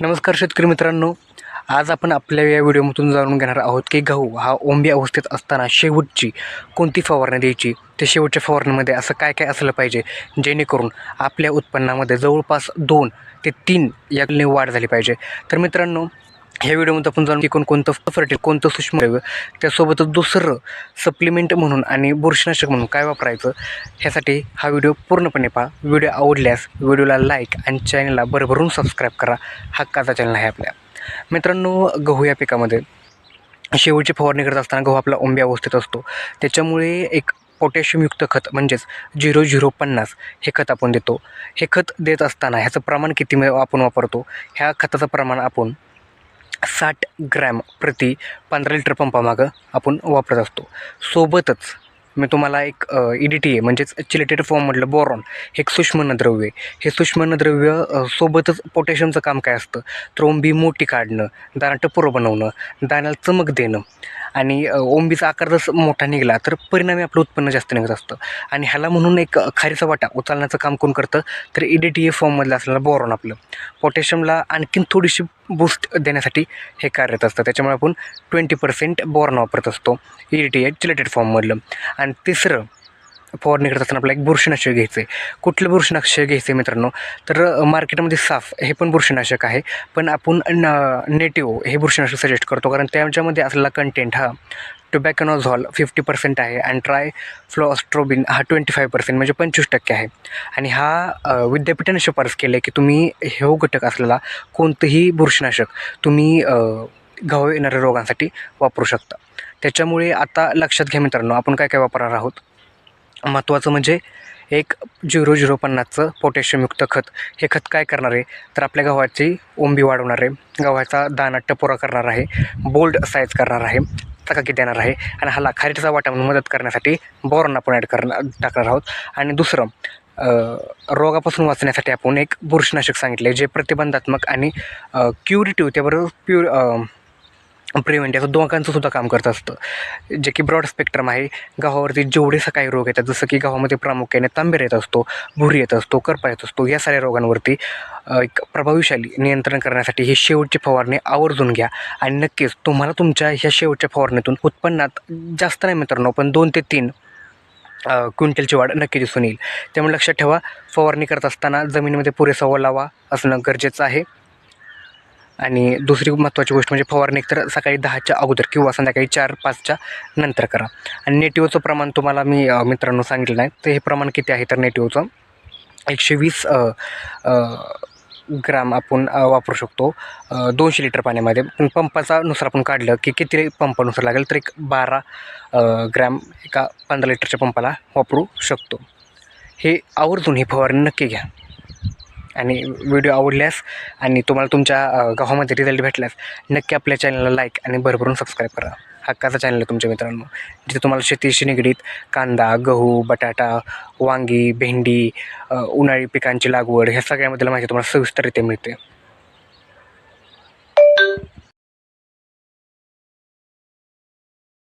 नमस्कार शेतकरी मित्रांनो. आज आपण आपल्या या व्हिडिओमधून जाणून घेणार आहोत की गहू हा ओंबी अवस्थेत असताना शेवटची कोणती फवारणी द्यायची? ते शेवटच्या फवारणीमध्ये असं काय काय असलं पाहिजे? जेणेकरून आपल्या उत्पन्नामध्ये जवळपास दोन ते तीन याने वाढ झाली पाहिजे. तर मित्रांनो ह्या व्हिडिओमध्ये आपण जाणून की कोणकोणतं फर्टिल कोणतं सूक्ष्म त्यासोबतच दुसरं सप्लिमेंट म्हणून आणि बुरशीनाशक म्हणून काय वापरायचं ह्यासाठी हा व्हिडिओ पूर्णपणे पहा. व्हिडिओ आवडल्यास व्हिडिओला लाईक आणि चॅनलला भरभरून सबस्क्राईब करा. हक्काचा चॅनल आहे आपल्या. मित्रांनो गहू या पिकामध्ये. शेवटची फवारणी करत असताना गहू आपला ओंब्या अवस्थेत असतो. त्याच्यामुळे एक पोटॅशियमयुक्त खत म्हणजेच झिरो झिरो पन्नास हे खत आपण देतो. हे खत देत असताना ह्याचं प्रमाण किती आपण वापरतो? ह्या खताचं प्रमाण आपण साठ ग्रॅम प्रति पंधरा लिटर पंपामागं आपण वापरत असतो. सोबतच मी तुम्हाला एक ई डी टी ए म्हणजेच चिलेटेड फॉर्म म्हटलं बोरॉन हे एक सूक्ष्मनद्रव्य. आहे हे सूक्ष्मनद्रव्य सोबतच पोटॅशियमचं काम काय असतं? तर ओंबी मोठी काढणं दाना टपोरं बनवणं दाण्याला चमक देणं. आणि ओंबीचा आकार जर मोठा निघाला तर परिणामी आपलं उत्पन्न जास्त निघत असतं. आणि ह्याला म्हणून एक खारीचा वाटा उचलण्याचं काम कोण करतं? तर ई डी टी ए फॉर्ममधलं असलेलं बोरॉन आपलं. पोटॅशियमला आणखीन थोडीशी बूस्ट देण्यासाठी हे कार्यरत असतं. त्याच्यामुळे आपण ट्वेंटी पर्सेंट बॉर्न वापरत असतो. E D T A chelated फॉर्ममधलं आणि तिसरं फवारणी करत असताना आपल्याला एक बुरशीनाशक घ्यायचं आहे कुठलं बुरशीनाशक घ्यायचं आहे मित्रांनो? तर मार्केटमध्ये साफ हे पण बुरशीनाशक आहे. पण आपण न नेटिव्ह हे बुरशीनाशक सजेस्ट करतो. कारण त्याच्यामध्ये असलेला कंटेंट हा टोबॅकॅनॉझॉल फिफ्टी पर्सेंट आहे आणि ट्राय फ्लोस्ट्रोबिन हा ट्वेंटी फाईव्ह पर्सेंट म्हणजे पंचवीस टक्के आहे. आणि हा विद्यापीठाने शिफारस केली आहे की तुम्ही हे घटक असलेला कोणतंही बुरशीनाशक तुम्ही घाव येणाऱ्या रोगांसाठी वापरू शकता. त्याच्यामुळे आता लक्षात घ्या मित्रांनो आपण काय काय वापरणार आहोत? महत्त्वाचं म्हणजे एक झिरो झिरो पन्नासचं पोटॅशियमयुक्त खत. हे खत काय करणार आहे? तर आपल्या गव्हाची ओंबी वाढवणार आहे. गव्हाचा दाना टपोरा करणार आहे. बोल्ड साईज करणार आहे. चकाकी देणार आहे. आणि हाला खारीचा वाटा म्हणून मदत करण्यासाठी बोरॉन आपण ॲड करणार टाकणार आहोत. आणि दुसरं रोगापासून वाचण्यासाठी आपण एक बुरशीनाशक सांगितले जे प्रतिबंधात्मक आणि क्युरिटिव्ह त्याबरोबर प्युर प्रिव्हेंट म्हणजे याचं दोघांचं सुद्धा काम करत असतं. जे की ब्रॉड स्पेक्ट्रम आहे गावावरती जेवढे काही रोग येतात जसं की गावामध्ये प्रामुख्याने तांबेर येत असतो भुरी येत असतो करपा येत असतो या साऱ्या रोगांवरती एक प्रभावीशाली नियंत्रण करण्यासाठी ही शेवटची फवारणी आवर्जून घ्या. आणि नक्कीच तुम्हाला तुमच्या ह्या शेवटच्या फवारणीतून उत्पन्नात जास्त नाही मित्रांनो पण दोन ते तीन क्विंटलची वाढ नक्की दिसून येईल. त्यामुळे लक्षात ठेवा फवारणी करत असताना जमिनीमध्ये पुरेसा ओलावा असणं गरजेचं आहे. आणि दुसरी महत्त्वाची गोष्ट म्हणजे फवारणी तर सकाळी दहाच्या अगोदर किंवा संध्याकाळी चार पाचच्या नंतर करा. आणि नेटिव्हचं प्रमाण तुम्हाला मी मित्रांनो सांगितलं नाही. तर हे प्रमाण किती आहे तर नेटिव्हचं एकशे वीस ग्राम आपण वापरू शकतो. दोनशे लिटर पाण्यामध्ये. पण पंपाचा नुसार आपण काढलं की किती पंपानुसार लागेल तर एक बारा ग्रॅम एका पंधरा लिटरच्या पंपाला वापरू शकतो. हे आवर्जून ही फवारणी नक्की घ्या. आणि व्हिडिओ आवडल्यास आणि तुम्हाला तुमच्या गावामध्ये रिझल्ट भेटल्यास नक्की आपल्या चॅनलला लाईक आणि भरभरून सबस्क्राईब करा. हक्काचा चॅनल आहे तुमच्या मित्रांनो. जिथे तुम्हाला शेतीशी निगडीत कांदा गहू बटाटा वांगी भेंडी उन्हाळी पिकांची लागवड ह्या सगळ्यामधील माहिती तुम्हाला सविस्तररित्या मिळते.